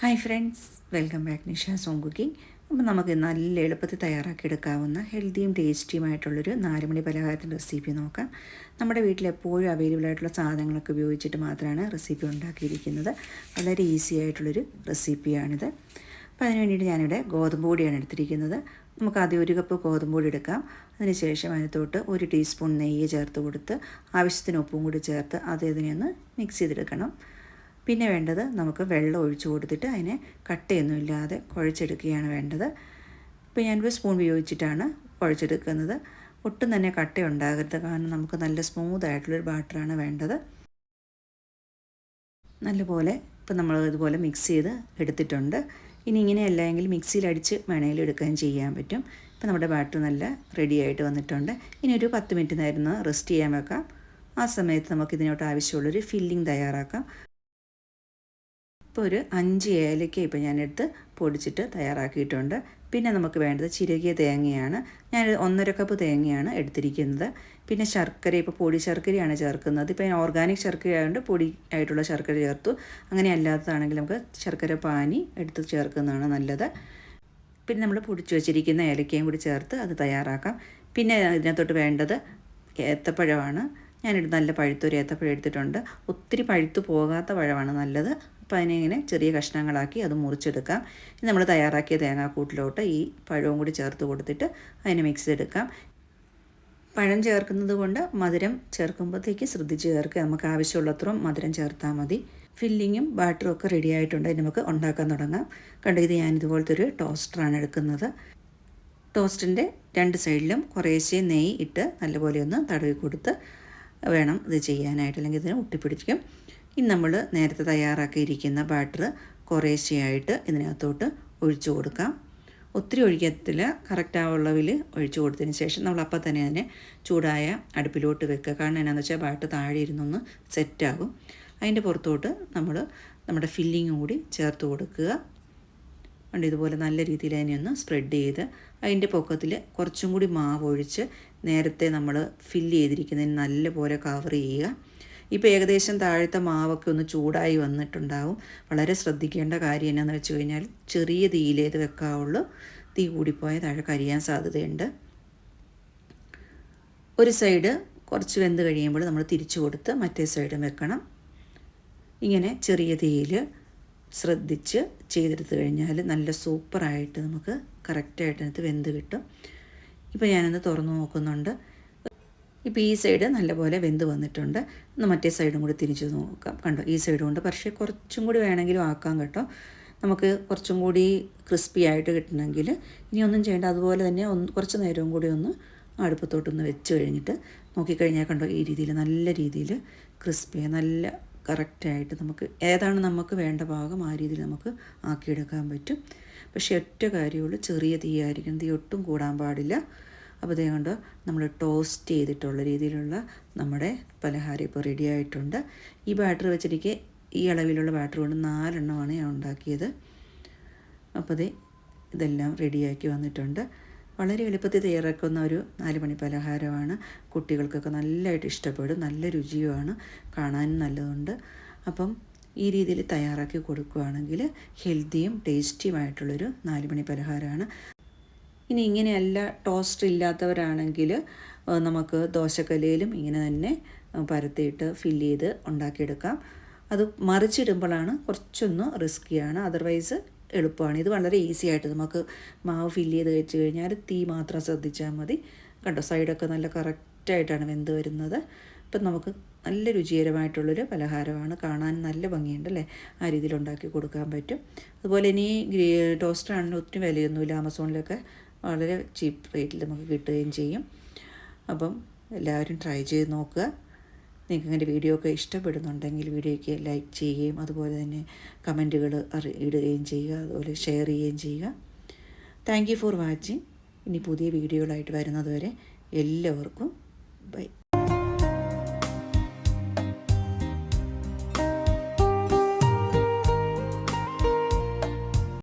Hi friends welcome back Nisha's home cooking അപ്പോൾ നമുക്ക് നല്ല എളുപ്പത്തിൽ തയ്യാറാക്കിയെടുക്കാവുന്ന ഹെൽത്തിയും ടേസ്റ്റിയുമായിട്ടുള്ളൊരു നാലുമണി പലഹാരത്തിന്റെ റെസിപ്പി നോക്കാം. നമ്മുടെ വീട്ടിൽ എപ്പോഴും അവൈലബിൾ ആയിട്ടുള്ള സാധനങ്ങളൊക്കെ ഉപയോഗിച്ചിട്ട് മാത്രമാണ് റെസിപ്പി ഉണ്ടാക്കിയിരിക്കുന്നത്. വളരെ ഈസി ആയിട്ടുള്ളൊരു റെസിപ്പിയാണിത് അപ്പോൾ അതിന് വേണ്ടിയിട്ട് ഞാനിവിടെ ഗോതമ്പ് പൊടിയാണ് എടുത്തിരിക്കുന്നത്. നമുക്ക് ആദ്യം ഒരു കപ്പ് ഗോതമ്പ് പൊടി എടുക്കാം. അതിനുശേഷം അതിനകത്തോട്ട് ഒരു ടീസ്പൂൺ നെയ്യ് ചേർത്ത് കൊടുത്ത് ആവശ്യത്തിന് ഉപ്പും കൂടി ചേർത്ത് അത് ഇതിനെ ഒന്ന് മിക്സ് ചെയ്തെടുക്കണം. പിന്നെ വേണ്ടത് നമുക്ക് വെള്ളം ഒഴിച്ചു കൊടുത്തിട്ട് അതിനെ കട്ടയൊന്നും ഇല്ലാതെ കുഴച്ചെടുക്കുകയാണ് വേണ്ടത്. ഇപ്പോൾ ഒരു സ്പൂൺ ഉപയോഗിച്ചിട്ടാണ് കുഴച്ചെടുക്കുന്നത്. ഒട്ടും തന്നെ കട്ട ഉണ്ടാകരുത് കാരണം നമുക്ക് നല്ല സ്മൂത്ത് ആയിട്ടുള്ളൊരു ബാറ്ററാണ് വേണ്ടത്. നല്ലപോലെ ഇപ്പം നമ്മൾ ഇതുപോലെ മിക്സ് ചെയ്ത് എടുത്തിട്ടുണ്ട്. ഇനി ഇങ്ങനെയല്ല എങ്കിൽ മിക്സിയിൽ അടിച്ച് വേണമെങ്കിലും എടുക്കുകയും ചെയ്യാൻ പറ്റും. ഇപ്പം നമ്മുടെ ബാറ്റർ നല്ല റെഡി ആയിട്ട് വന്നിട്ടുണ്ട്. ഇനി ഒരു പത്ത് മിനിറ്റ് നേരം റെസ്റ്റ് ചെയ്യാൻ വെക്കാം. ആ സമയത്ത് നമുക്ക് ഇതിനോട്ട് ആവശ്യമുള്ളൊരു ഫില്ലിംഗ് തയ്യാറാക്കാം. ഇപ്പോൾ ഒരു അഞ്ച് ഏലയ്ക്ക ഇപ്പോൾ ഞാനെടുത്ത് പൊടിച്ചിട്ട് തയ്യാറാക്കിയിട്ടുണ്ട്. പിന്നെ നമുക്ക് വേണ്ടത് ചിരകിയ തേങ്ങയാണ്. ഞാൻ ഒന്നര കപ്പ് തേങ്ങയാണ് എടുത്തിരിക്കുന്നത്. പിന്നെ ശർക്കര ഇപ്പോൾ പൊടി ശർക്കരയാണ് ചേർക്കുന്നത്. ഇപ്പോൾ ഞാൻ ഓർഗാനിക് ശർക്കര ആയതുകൊണ്ട് പൊടി ആയിട്ടുള്ള ശർക്കര ചേർത്തു. അങ്ങനെ അല്ലാത്തതാണെങ്കിൽ നമുക്ക് ശർക്കര പാനി എടുത്ത് ചേർക്കുന്നതാണ് നല്ലത്. പിന്നെ നമ്മൾ പൊടിച്ചു വച്ചിരിക്കുന്ന ഏലക്കയും കൂടി ചേർത്ത് അത് തയ്യാറാക്കാം. പിന്നെ ഇതിനകത്തോട്ട് വേണ്ടത് ഏത്തപ്പഴമാണ്. ഞാനെടുത്ത് നല്ല പഴുത്തൊരു ഏത്തപ്പഴം എടുത്തിട്ടുണ്ട്. ഒത്തിരി പഴുത്തു പോകാത്ത പഴമാണ് നല്ലത്. അപ്പോൾ അതിനെ ഇങ്ങനെ ചെറിയ കഷ്ണങ്ങളാക്കി അത് മുറിച്ചെടുക്കാം. നമ്മൾ തയ്യാറാക്കിയ തേങ്ങാക്കൂട്ടിലോട്ട് ഈ പഴവും കൂടി ചേർത്ത് കൊടുത്തിട്ട് അതിനെ മിക്സ് എടുക്കാം. പഴം ചേർക്കുന്നത് കൊണ്ട് മധുരം ചേർക്കുമ്പോഴത്തേക്ക് ശ്രദ്ധിച്ച് ചേർക്കുക. നമുക്ക് ആവശ്യമുള്ളത്രയും മധുരം ചേർത്താൽ മതി. ഫില്ലിങ്ങും ബാറ്ററും ഒക്കെ റെഡി ആയിട്ടുണ്ട്. നമുക്ക് ഉണ്ടാക്കാൻ തുടങ്ങാം. കണ്ടു ഇത് ഞാൻ ഇതുപോലത്തെ ഒരു ടോസ്റ്ററാണ് എടുക്കുന്നത്. ടോസ്റ്റിന്റെ രണ്ട് സൈഡിലും കുറേശ്ശേ നെയ്യ് ഇട്ട് നല്ലപോലെ ഒന്ന് തടവി കൊടുത്ത് വേണം ഇത് ചെയ്യാനായിട്ട്. അല്ലെങ്കിൽ ഇതിന് ഒട്ടിപ്പിടിക്കും ഇനി നമ്മൾ നേരത്തെ തയ്യാറാക്കിയിരിക്കുന്ന ബാറ്റർ കുറേശ്ശെയായിട്ട് ഇതിനകത്തോട്ട് ഒഴിച്ചു കൊടുക്കാം. ഒത്തിരി ഒഴിക്കത്തില്ല. കറക്റ്റ് ആ ഒഴിച്ചു കൊടുത്തതിന് ശേഷം നമ്മൾ അപ്പം തന്നെ അതിനെ ചൂടായ അടുപ്പിലോട്ട് വെക്കുക. കാരണം എന്നാന്ന് വെച്ചാൽ ബാറ്റ് താഴെ ഇരുന്നൊന്ന് സെറ്റാകും അതിന്റെ പുറത്തോട്ട് നമ്മൾ നമ്മുടെ ഫില്ലിങ് കൂടി ചേർത്ത് കൊടുക്കുക. അതുകൊണ്ട് ഇതുപോലെ നല്ല രീതിയിൽ അതിനെ ഒന്ന് സ്പ്രെഡ് ചെയ്ത് അതിന്റെ പൊക്കത്തിൽ കുറച്ചും കൂടി മാവ് ഒഴിച്ച് നേരത്തെ നമ്മൾ ഫില്ല് ചെയ്തിരിക്കുന്നതിന് നല്ലപോലെ കവർ ചെയ്യുക. ഇപ്പോൾ ഏകദേശം താഴത്തെ മാവൊക്കെ ഒന്ന് ചൂടായി വന്നിട്ടുണ്ടാവും. വളരെ ശ്രദ്ധിക്കേണ്ട കാര്യം എന്നാന്ന് വെച്ച് കഴിഞ്ഞാൽ ചെറിയ തീയിലേത് വെക്കാവുള്ളൂ. തീ കൂടിപ്പോയാൽ താഴെ കരിയാൻ സാധ്യതയുണ്ട്. ഒരു സൈഡ് കുറച്ച് വെന്ത് കഴിയുമ്പോൾ നമ്മൾ തിരിച്ചു കൊടുത്ത് മറ്റേ സൈഡും വെക്കണം. ഇങ്ങനെ ചെറിയ തീയിൽ ശ്രദ്ധിച്ച് ചെയ്തെടുത്ത് കഴിഞ്ഞാൽ നല്ല സൂപ്പറായിട്ട് നമുക്ക് കറക്റ്റായിട്ട് അതിനകത്ത് വെന്ത് കിട്ടും. ഇപ്പോൾ ഞാനൊന്ന് തുറന്നു നോക്കുന്നുണ്ട്. ഇപ്പോൾ ഈ സൈഡ് നല്ലപോലെ വെന്ത് വന്നിട്ടുണ്ട്. ഒന്ന് മറ്റേ സൈഡും കൂടി തിരിച്ച് നോക്കാം. കണ്ടോ? ഈ സൈഡും കൊണ്ട് പക്ഷേ കുറച്ചും കൂടി വേണമെങ്കിലും ആക്കാം കേട്ടോ. നമുക്ക് കുറച്ചും കൂടി ക്രിസ്പി ആയിട്ട് കിട്ടണമെങ്കിൽ ഇനി ഒന്നും ചെയ്യേണ്ട. അതുപോലെ തന്നെ ഒന്ന് കുറച്ച് നേരവും കൂടി ഒന്ന് അടുപ്പത്തോട്ടൊന്ന് വെച്ച് കഴിഞ്ഞിട്ട് നോക്കിക്കഴിഞ്ഞാൽ കണ്ടോ ഈ രീതിയിൽ നല്ല രീതിയിൽ ക്രിസ്പി നല്ല കറക്റ്റായിട്ട് നമുക്ക് ഏതാണ് നമുക്ക് വേണ്ട ഭാഗം ആ രീതിയിൽ നമുക്ക് ആക്കിയെടുക്കാൻ പറ്റും. പക്ഷേ ഒറ്റ കാര്യമുള്ളൂ ചെറിയ തീയായിരിക്കും തീ ഒട്ടും കൂടാൻ പാടില്ല. അപ്പോൾ അതുകൊണ്ട് നമ്മൾ ടോസ്റ്റ് ചെയ്തിട്ടുള്ള രീതിയിലുള്ള നമ്മുടെ പലഹാരം ഇപ്പോൾ റെഡി ആയിട്ടുണ്ട്. ഈ ബാറ്റർ വെച്ചിരിക്കെ ഈ അളവിലുള്ള ബാറ്റർ കൊണ്ട് നാലെണ്ണമാണ് ഞാൻ ഉണ്ടാക്കിയത്. അപ്പോൾ അതേ ഇതെല്ലാം റെഡിയാക്കി വന്നിട്ടുണ്ട്. വളരെ എളുപ്പത്തിൽ തയ്യാറാക്കുന്ന ഒരു നാലുമണി പലഹാരമാണ്. കുട്ടികൾക്കൊക്കെ നല്ലതായിട്ട് ഇഷ്ടപ്പെടും നല്ല രുചിയുമാണ് കാണാനും നല്ലതുണ്ട്. അപ്പം ഈ രീതിയിൽ തയ്യാറാക്കി കൊടുക്കുകയാണെങ്കിൽ ഹെൽത്തിയും ടേസ്റ്റിയുമായിട്ടുള്ളൊരു നാല് മണി പലഹാരമാണ്. ഇനി ഇങ്ങനെയല്ല ടോസ്റ്റർ ഇല്ലാത്തവരാണെങ്കിൽ നമുക്ക് ദോശക്കലയിലും ഇങ്ങനെ തന്നെ പരത്തിയിട്ട് ഫില്ല് ചെയ്ത് ഉണ്ടാക്കിയെടുക്കാം. അത് മറിച്ചിടുമ്പോഴാണ് കുറച്ചൊന്ന് റിസ്ക്കിയാണ് അതർവൈസ് എളുപ്പമാണ്. ഇത് വളരെ ഈസി ആയിട്ട് നമുക്ക് മാവ് ഫില്ല് ചെയ്ത് വെച്ച് കഴിഞ്ഞാൽ തീ മാത്രം ശ്രദ്ധിച്ചാൽ മതി. കണ്ടോ സൈഡൊക്കെ നല്ല കറക്റ്റായിട്ടാണ് വെന്ത് വരുന്നത്. അപ്പം നമുക്ക് നല്ല രുചികരമായിട്ടുള്ളൊരു പലഹാരമാണ്. കാണാൻ നല്ല ഭംഗിയുണ്ട് അല്ലേ? ആ രീതിയിൽ ഉണ്ടാക്കി കൊടുക്കാൻ പറ്റും. അതുപോലെ ഇനി ടോസ്റ്ററാണെങ്കിൽ ഒത്തിരി വിലയൊന്നുമില്ല. ആമസോണിലൊക്കെ വളരെ ചീപ്പ് റേറ്റിൽ നമുക്ക് കിട്ടുകയും ചെയ്യും. അപ്പം എല്ലാവരും ട്രൈ ചെയ്ത് നോക്കുക. നിങ്ങൾക്ക് എന്റെ വീഡിയോ ഒക്കെ ഇഷ്ടപ്പെടുന്നുണ്ടെങ്കിൽ വീഡിയോയ്ക്ക് ലൈക്ക് ചെയ്യുകയും അതുപോലെ തന്നെ കമന്റുകൾ അറി ഇടുകയും ചെയ്യുക അതുപോലെ ഷെയർ ചെയ്യുകയും ചെയ്യുക. Thank you for watching. ഇനി പുതിയ വീഡിയോകളായിട്ട് വരുന്നതുവരെ എല്ലാവർക്കും ബൈ.